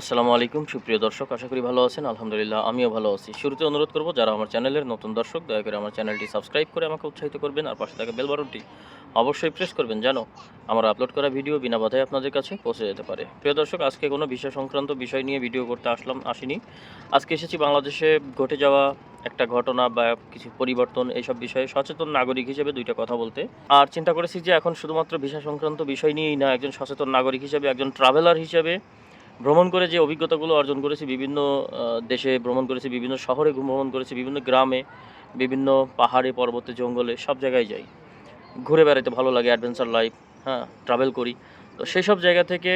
আসসালামু আলাইকুম, সুপ্রিয় দর্শক, আশা করি ভালো আছেন। আলহামদুলিল্লাহ, আমিও ভালো আছি। শুরুতে অনুরোধ করব, যারা আমার চ্যানেলের নতুন দর্শক, দয়া করে আমার চ্যানেলটি সাবস্ক্রাইব করে আমাকে উৎসাহিত করবেন আর পাশে থাকা বেল অবশ্যই প্রেস করবেন জানো আমার আপলোড করা ভিডিও বিনা বাধায় আপনাদের কাছে পৌঁছে যেতে পারে। প্রিয় দর্শক, আজকে কোনো বিষয় সংক্রান্ত বিষয় নিয়ে ভিডিও করতে আসলাম, আসিনি। আজকে এসেছি বাংলাদেশে ঘটে যাওয়া একটা ঘটনা বা কিছু পরিবর্তন, এইসব বিষয়ে সচেতন নাগরিক হিসেবে দুইটা কথা বলতে। আর চিন্তা করেছি যে এখন শুধুমাত্র ভিসা সংক্রান্ত বিষয় নিয়েই না, একজন সচেতন নাগরিক হিসেবে, একজন ট্রাভেলার হিসেবে ভ্রমণ করে যে অভিজ্ঞতাগুলো অর্জন করেছি, বিভিন্ন দেশে ভ্রমণ করেছি, বিভিন্ন শহরে ভ্রমণ করেছি, বিভিন্ন গ্রামে, বিভিন্ন পাহাড়ে, পর্বতে, জঙ্গলে, সব জায়গায় যাই। ঘুরে বেড়াতে ভালো লাগে অ্যাডভেঞ্চার লাইফ হ্যাঁ ট্রাভেল করি। তো সেই সব জায়গা থেকে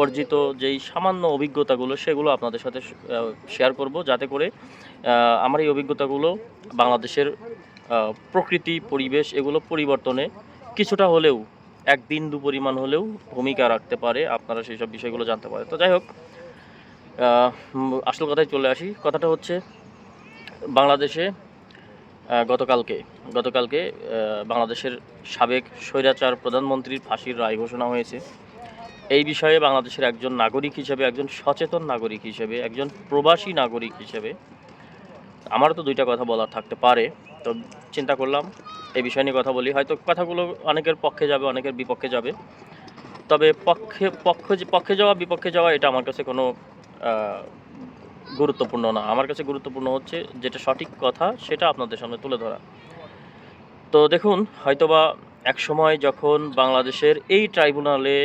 অর্জিত যেই সামান্য অভিজ্ঞতাগুলো, সেগুলো আপনাদের সাথে শেয়ার করব যাতে করে আমার এই অভিজ্ঞতাগুলো বাংলাদেশের প্রকৃতি, পরিবেশ এগুলো পরিবর্তনে কিছুটা হলেও এক বিন্দু পরিমাণ হলেও ভূমিকা রাখতে পারে, আপনারা সেই সব বিষয়গুলো জানতে পারে তো যাই হোক আসল কথায় চলে আসি। কথাটা হচ্ছে, বাংলাদেশে গতকালকে গতকালকে বাংলাদেশের সাবেক স্বৈরাচার প্রধানমন্ত্রীর ফাঁসির রায় ঘোষণা হয়েছে। এই বিষয়ে বাংলাদেশের একজন নাগরিক হিসেবে, একজন সচেতন নাগরিক হিসেবে, একজন প্রবাসী নাগরিক হিসেবে আমারও তো দুইটা কথা বলার থাকতে পারে, তো চিন্তা করলাম এই বিষয় নিয়ে কথা বলি। হয়তো কথাগুলো অনেকের পক্ষে যাবে, অনেকের বিপক্ষে যাবে। তবে পক্ষে, পক্ষ, পক্ষে যাওয়া, বিপক্ষে যাওয়া, এটা আমার কাছে কোনো গুরুত্বপূর্ণ না। আমার কাছে গুরুত্বপূর্ণ হচ্ছে যেটা সঠিক কথা, সেটা আপনাদের সামনে তুলে ধরা। তো দেখুন, হয়তোবা এক সময় যখন বাংলাদেশের এই ট্রাইব্যুনালে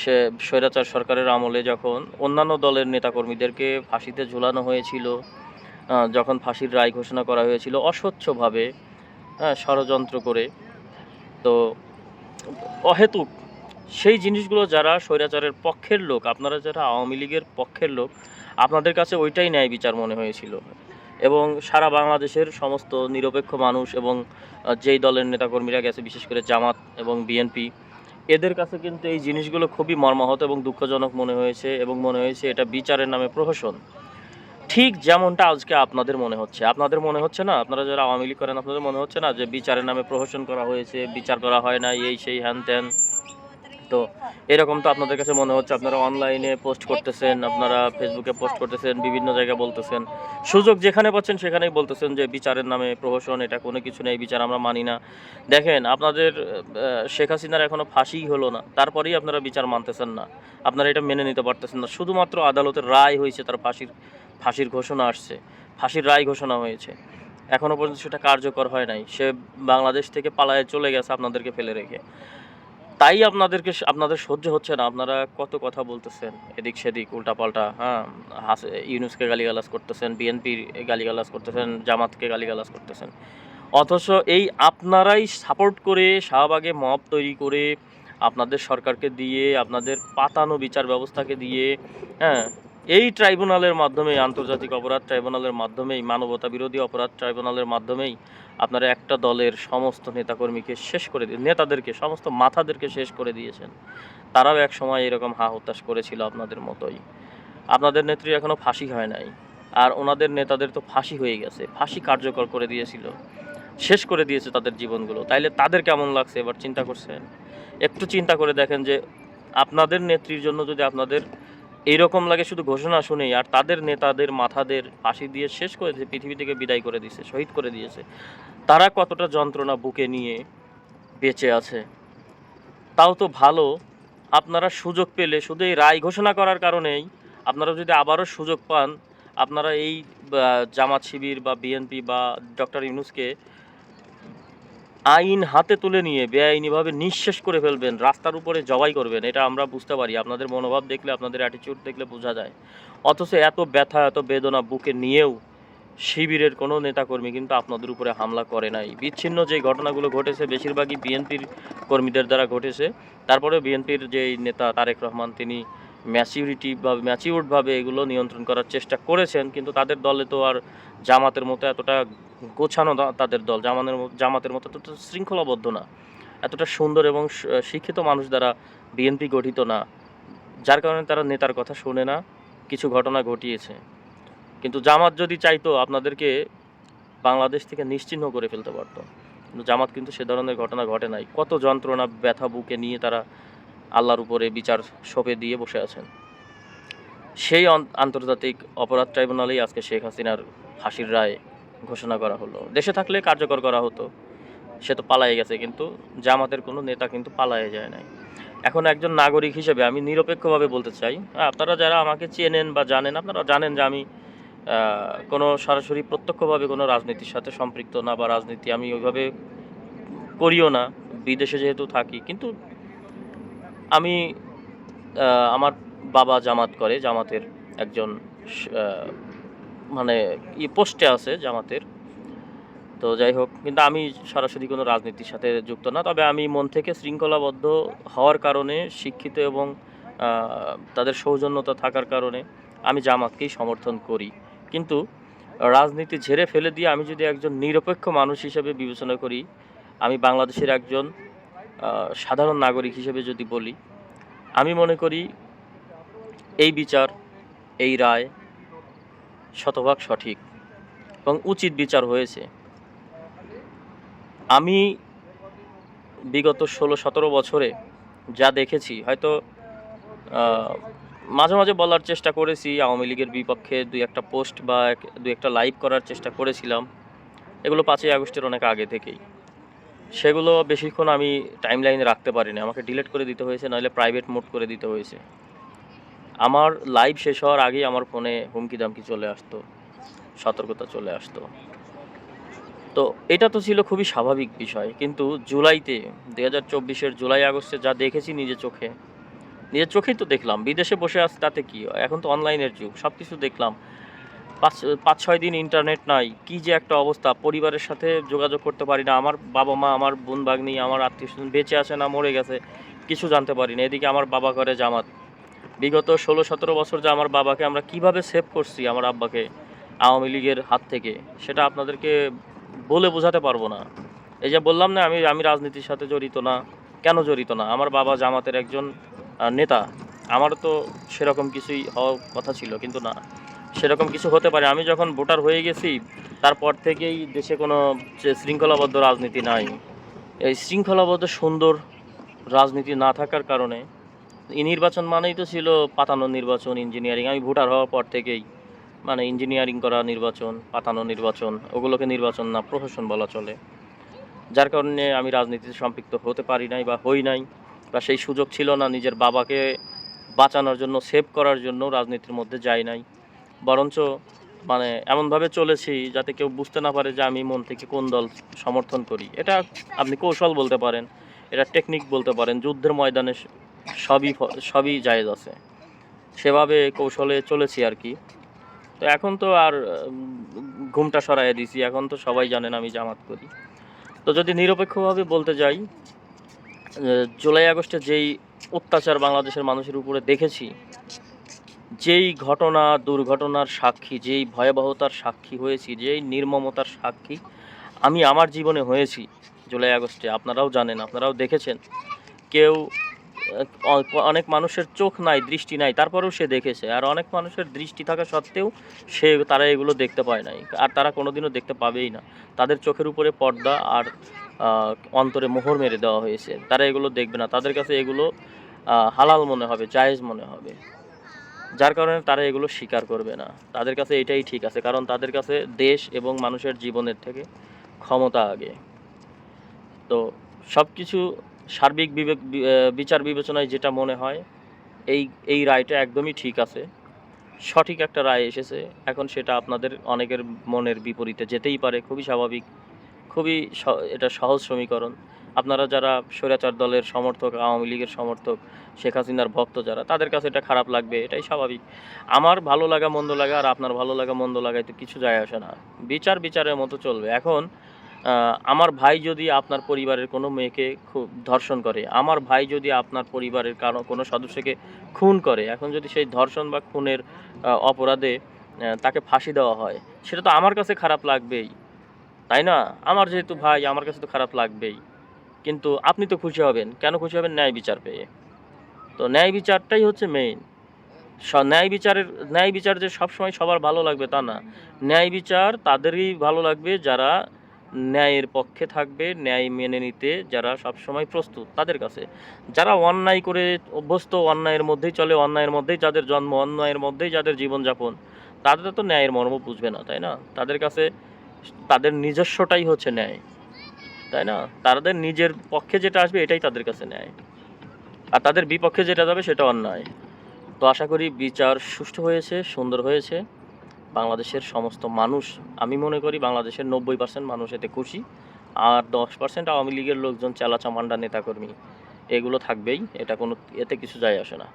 সে স্বৈরাচার সরকারের আমলে যখন অন্যান্য দলের নেতাকর্মীদেরকে ফাঁসিতে ঝুলানো হয়েছিল যখন ফাঁসির রায় ঘোষণা করা হয়েছিল অস্বচ্ছভাবে হ্যাঁ ষড়যন্ত্র করে, তো অহেতুক সেই জিনিসগুলো যারা স্বৈরাচারের পক্ষের লোক, আপনারা যারা আওয়ামী লীগের পক্ষের লোক, আপনাদের কাছে ওইটাই ন্যায় বিচার মনে হয়েছিল। এবং সারা বাংলাদেশের সমস্ত নিরপেক্ষ মানুষ এবং যেই দলের নেতাকর্মীরা গেছে, বিশেষ করে জামাত এবং বিএনপি, এদের কাছে কিন্তু এই জিনিসগুলো খুবই মর্মাহত এবং দুঃখজনক মনে হয়েছে এবং মনে হয়েছে এটা বিচারের নামে প্রহসন। ঠিক যেমনটা আজকে আপনাদের মনে হচ্ছে। আপনাদের মনে হচ্ছে না? আপনারা যারা আওয়ামী লীগ করেন, আপনাদের মনে হচ্ছে না যে বিচারের নামে প্রহসন করা হয়েছে, বিচার করা হয় না এই সেই হ্যান ত্যান? তো এরকম তো আপনাদের কাছে মনে হচ্ছে, আপনারা অনলাইনে পোস্ট করতেছেন, আপনারা ফেসবুকে পোস্ট করতেছেন, বিভিন্ন জায়গায় বলতেছেন। সুযোগ যেখানে পাচ্ছেন সেখানেই বলতেছেন যে বিচারের নামে প্রহসন, এটা কোনো কিছু নেই, বিচার আমরা মানি না। দেখেন, আপনাদের শেখ হাসিনার এখনও ফাঁসিই হলো না, তারপরেই আপনারা বিচার মানতেছেন না। আপনারা এটা মেনে নিতে পারতেছেন না। শুধুমাত্র আদালতের রায় হয়েছে তার ফাঁসির। ফাঁসির ঘোষণা আসছে, ফাঁসির রায় ঘোষণা হয়েছে। এখনও পর্যন্ত সেটা কার্যকর হয় নাই। সে বাংলাদেশ থেকে পালায়ে চলে গেছে আপনাদেরকে ফেলে রেখে। তাই আপনাদেরকে আপনাদের সহ্য হচ্ছে না। আপনারা কত কথা বলতেছেন, এদিক সেদিক, উল্টাপাল্টা হ্যাঁ হাস ইউনুসকে গালিগালাজ করতেছেন, বিএনপির গালিগালাজ করতেছেন, জামাতকে গালিগালাজ করতেছেন। অথচ এই আপনারাই সাপোর্ট করে শাহবাগে মব তৈরি করে, আপনাদের সরকারকে দিয়ে, আপনাদের পাতানো বিচার ব্যবস্থাকে দিয়ে হ্যাঁ এই ট্রাইব্যুনালের মাধ্যমেই, আন্তর্জাতিক অপরাধ ট্রাইব্যুনালের মাধ্যমেই, মানবতা বিরোধী অপরাধ ট্রাইব্যুনালের মাধ্যমেই আপনারা একটা দলের সমস্ত নেতাকর্মীকে শেষ করে দিয়ে, নেতাদেরকে, সমস্ত মাথাদেরকে শেষ করে দিয়েছেন। তারাও এক সময় এরকম হা হতাশ করেছিল আপনাদের মতোই। আপনাদের নেত্রী এখনও ফাঁসি হয় নাই। আর ওনাদের নেতাদের তো ফাঁসি হয়ে গেছে, ফাঁসি কার্যকর করে দিয়েছিল। শেষ করে দিয়েছে তাদের জীবনগুলো। তাইলে তাদের কেমন লাগছে এবার চিন্তা করছেন? একটু চিন্তা করে দেখেন যে আপনাদের নেত্রীর জন্য যদি আপনাদের এইরকম লাগে শুধু ঘোষণা শুনেই, আর তাদের নেতাদের, মাথাদের ফাঁসি দিয়ে শেষ করে দিয়েছে, পৃথিবী থেকে বিদায় করে দিয়েছে, শহীদ করে দিয়েছে। তারা কতটা যন্ত্রণা বুকে নিয়ে বেঁচে আছে, তাও তো ভালো। আপনারা সুযোগ পেলে, শুধু এই রায় ঘোষণা করার কারণেই আপনারা যদি আবারও সুযোগ পান, আপনারা এই জামাত শিবির বা বিএনপি বা ডক্টর ইউনুসকে আইন হাতে তুলে নিয়ে বেআইনিভাবে নিঃশেষ করে ফেলবেন, রাস্তার উপরে জবাই করবেন, এটা আমরা বুঝতে পারি। আপনাদের মনোভাব দেখলে, আপনাদের অ্যাটিটিউড দেখলে বোঝা যায়। অথচ এত ব্যথা, এত বেদনা বুকে নিয়েও শিবিরের কোনো নেতাকর্মী কিন্তু আপনাদের উপরে হামলা করে নাই। বিচ্ছিন্ন যে ঘটনাগুলো ঘটেছে, বেশিরভাগই বিএনপির কর্মীদের দ্বারা ঘটেছে। তারপরে বিএনপির যে নেতা তারেক রহমান, তিনি ম্যাচিউরিটি বা ম্যাচিউরডভাবে এগুলো নিয়ন্ত্রণ করার চেষ্টা করেছেন, কিন্তু তাদের দলে তো আর জামাতের মতো এতটা গোছানো তাদের দল, জামানের মতো জামাতের মতো এতটা শৃঙ্খলাবদ্ধ না। এতটা সুন্দর এবং শিক্ষিত মানুষ দ্বারা বিএনপি গঠিত না। যার কারণে তারা নেতার কথা শোনে না। কিছু ঘটনা ঘটিয়েছে। কিন্তু জামাত যদি চাইতো, আপনাদেরকে বাংলাদেশ থেকে নিশ্চিহ্ন করে ফেলতে পারতো। কিন্তু জামাত কিন্তু সে ধরনের ঘটনা ঘটে নাই। কত যন্ত্রণা, ব্যথা বুকে নিয়ে তারা আল্লাহর উপরে বিচার সঁপে দিয়ে বসে আছেন। সেই আন্তর্জাতিক অপরাধ ট্রাইব্যুনালেই আজকে শেখ হাসিনার ফাঁসির রায় ঘোষণা করা হলো। দেশে থাকলে কার্যকর করা হতো। সে তো পালাই গেছে, কিন্তু জামাতের কোনো নেতা কিন্তু পালায়ে যায় নাই। এখন একজন নাগরিক হিসেবে আমি নিরপেক্ষভাবে বলতে চাই আপনারা যারা আমাকে চেনেন বা জানেন, আপনারা জানেন যে আমি কোনো সরাসরি প্রত্যক্ষভাবে কোনো রাজনীতির সাথে সম্পৃক্ত না বা রাজনীতি আমি ওইভাবে করিও না, বিদেশে যেহেতু থাকি। কিন্তু আমি আমার বাবা জামাত করে, জামাতের একজন মানে ই পোস্টে আছে জামাতের। তো যাই হোক, কিন্তু আমি সরাসরি কোনো রাজনীতির সাথে যুক্ত না। তবে আমি মন থেকে শৃঙ্খলাবদ্ধ হওয়ার কারণে, শিক্ষিত এবং তাদের সৌজন্যতা থাকার কারণে আমি জামাতকেই সমর্থন করি। কিন্তু রাজনীতি ঝেড়ে ফেলে দিয়ে আমি যদি একজন নিরপেক্ষ মানুষ হিসেবে বিবেচনা করি, আমি বাংলাদেশের একজন সাধারণ নাগরিক হিসেবে যদি বলি, আমি মনে করি এই বিচার, এই রায় শতভাগ সঠিক এবং উচিত বিচার হয়েছে। আমি বিগত ষোলো সতেরো বছরে যা দেখেছি, হয়তো মাঝে মাঝে বলার চেষ্টা করেছি, আওয়ামী লীগের বিপক্ষে দুই একটা পোস্ট বা দুই একটা লাইভ করার চেষ্টা করেছিলাম। এগুলো পাঁচই আগস্টের অনেক আগে থেকেই। সেগুলো বেশিক্ষণ আমি টাইম লাইনে রাখতে পারিনি। আমাকে ডিলিট করে দিতে হয়েছে নইলে প্রাইভেট মোড করে দিতে হয়েছে। আমার লাইভ শেষ হওয়ার আগেই আমার ফোনে হুমকি দামকি চলে আসতো, সতর্কতা চলে আসতো। তো এটা তো ছিল খুবই স্বাভাবিক বিষয়, কিন্তু জুলাইতে, দুই হাজার চব্বিশের জুলাই, আগস্টে যা দেখেছি নিজের চোখে, নিজের চোখেই তো দেখলাম, বিদেশে বসে আছে তাতে কি এখন তো অনলাইনের যুগ সব কিছু দেখলাম। পাঁচ পাঁচ ছয় দিন ইন্টারনেট নাই, কি যে একটা অবস্থা, পরিবারের সাথে যোগাযোগ করতে পারি না, আমার বাবা মা আমার বোন বাগনি আমার আত্মীয় স্বজন বেঁচে আছে না মরে গেছে, কিছু জানতে পারি না, এদিকে আমার বাবা করে জামাত বিগত ষোলো, সতেরো বছর যে আমার বাবাকে আমরা কীভাবে সেভ করছি আমার আব্বাকে আওয়ামী লীগের হাত থেকে, সেটা আপনাদেরকে বলে বোঝাতে পারব না। এই যে বললাম না, আমি আমি রাজনীতির সাথে জড়িত না। কেন জড়িত না? আমার বাবা জামাতের একজন নেতা। আমার তো সেরকম কিছুই হওয়ার কথা ছিল, কিন্তু না। সেরকম কিছু হতে পারে। আমি যখন ভোটার হয়ে গেছি, তারপর থেকেই দেশে কোনো শৃঙ্খলাবদ্ধ রাজনীতি নাই। এই শৃঙ্খলাবদ্ধ সুন্দর রাজনীতি না থাকার কারণে এই নির্বাচন মানেই তো ছিল পাতানো নির্বাচন ইঞ্জিনিয়ারিং আমি ভোটার হওয়ার পর থেকেই মানে ইঞ্জিনিয়ারিং করা নির্বাচন, পাতানো নির্বাচন, ওগুলোকে নির্বাচন না প্রশাসন বলা চলে। যার কারণে আমি রাজনীতিতে সম্পৃক্ত হতে পারি নাই বা হই নাই, বা সেই সুযোগ ছিল না নিজের বাবাকে বাঁচানোর জন্য সেভ করার জন্য রাজনীতির মধ্যে যাই নাই। বরঞ্চ মানে এমনভাবে চলেছি যাতে কেউ বুঝতে না পারে যে আমি মন থেকে কোন দল সমর্থন করি। এটা আপনি কৌশল বলতে পারেন, এটা টেকনিক বলতে পারেন, যুদ্ধের ময়দানে সবই সবই জায়েজ আছে। সেভাবে কৌশলে চলেছি আর কি। তো এখন তো আর ঘুমটা সরাইয়ে দিছি এখন তো সবাই জানেন আমি জামাত করি। তো যদি নিরপেক্ষভাবে বলতে যাই জুলাই আগস্টে যেই অত্যাচার বাংলাদেশের মানুষের উপরে দেখেছি, যেই ঘটনা, দুর্ঘটনার সাক্ষী, যেই ভয়াবহতার সাক্ষী হয়েছি, যেই নির্মমতার সাক্ষী আমি আমার জীবনে হয়েছি জুলাই আগস্টে। আপনারাও জানেন, আপনারাও দেখেছেন। কেউ অনেক মানুষের চোখ নাই, দৃষ্টি নাই, তারপরেও সে দেখেছে। আর অনেক মানুষের দৃষ্টি থাকা সত্ত্বেও সে, তারা এগুলো দেখতে পায় নাই। আর তারা কোনোদিনও দেখতে পাবেই না। তাদের চোখের উপরে পর্দা আর অন্তরে মোহর মেরে দেওয়া হয়েছে। তারা এগুলো দেখবে না। তাদের কাছে এগুলো হালাল মনে হবে, জায়েজ মনে হবে। যার কারণে তারা এগুলো স্বীকার করবে না। তাদের কাছে এটাই ঠিক আছে। কারণ তাদের কাছে দেশ এবং মানুষের জীবনের থেকে ক্ষমতা আগে। তো সব কিছু সার্বিক বিবেক বিচার বিবেচনায় যেটা মনে হয়, এই এই রায়টা একদমই ঠিক আছে। সঠিক একটা রায় এসেছে। এখন সেটা আপনাদের অনেকের মনের বিপরীতে যেতেই পারে, খুবই স্বাভাবিক, খুবই এটা সহজ সমীকরণ। আপনারা যারা স্বৈরাচার দলের সমর্থক, আওয়ামী লীগের সমর্থক, শেখ হাসিনার ভক্ত যারা, তাদের কাছে এটা খারাপ লাগবে, এটাই স্বাভাবিক। আমার ভালো লাগা, মন্দ লাগা আর আপনার ভালো লাগা, মন্দ লাগায় তো কিছু যায় আসে না। বিচার বিচারের মতো চলবে। এখন আমার ভাই যদি আপনার পরিবারের কোনো মেয়েকে খুব ধর্ষণ করে, আমার ভাই যদি আপনার পরিবারের কারও, কোনো সদস্যকে খুন করে, এখন যদি সেই ধর্ষণ বা খুনের অপরাধে তাকে ফাঁসি দেওয়া হয়, সেটা তো আমার কাছে খারাপ লাগবেই, তাই না? আমার যেহেতু ভাই, আমার কাছে তো খারাপ লাগবেই, কিন্তু আপনি তো খুশি হবেন, কেন খুশি হবেন? ন্যায় বিচার পেয়ে। তো ন্যায় বিচারটাই হচ্ছে মেইন ন্যায় বিচারের, ন্যায় বিচার যে সবসময় সবার ভালো লাগবে তা না। ন্যায় বিচার তাদেরই ভালো লাগবে যারা ন্যায়ের পক্ষে থাকবে, ন্যায় মেনে নিতে যারা সবসময় প্রস্তুত তাদের কাছে। যারা অন্যায় করে অভ্যস্ত, অন্যায়ের মধ্যেই চলে, অন্যায়ের মধ্যেই যাদের জন্ম, অন্যায়ের মধ্যেই যাদের জীবনযাপন, তাদের তো ন্যায়ের মর্ম বুঝবে না, তাই না? তাদের কাছে তাদের নিজস্বটাই হচ্ছে ন্যায়, তাই না? তাদের নিজের পক্ষে যেটা আসবে এটাই তাদের কাছে ন্যায়। আর তাদের বিপক্ষে যেটা যাবে সেটা অন্যায়। তো আশা করি বিচার সুষ্ঠু হয়েছে, সুন্দর হয়েছে। বাংলাদেশের সমস্ত মানুষ, আমি মনে করি বাংলাদেশের নব্বই পার্সেন্ট মানুষ এতে খুশি, আর দশ পার্সেন্ট আওয়ামী লীগের লোকজন চেলা চামান্ডা নেতাকর্মী। এগুলো থাকবেই, এটা কোনো, এতে কিছু যায় আসে না।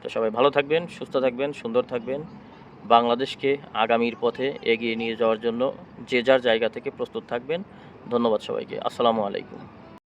তো সবাই ভালো থাকবেন, সুস্থ থাকবেন, সুন্দর থাকবেন। বাংলাদেশকে আগামীর পথে এগিয়ে নিয়ে যাওয়ার জন্য যে যার জায়গা থেকে প্রস্তুত থাকবেন। ধন্যবাদ সবাইকে। আসসালামু আলাইকুম।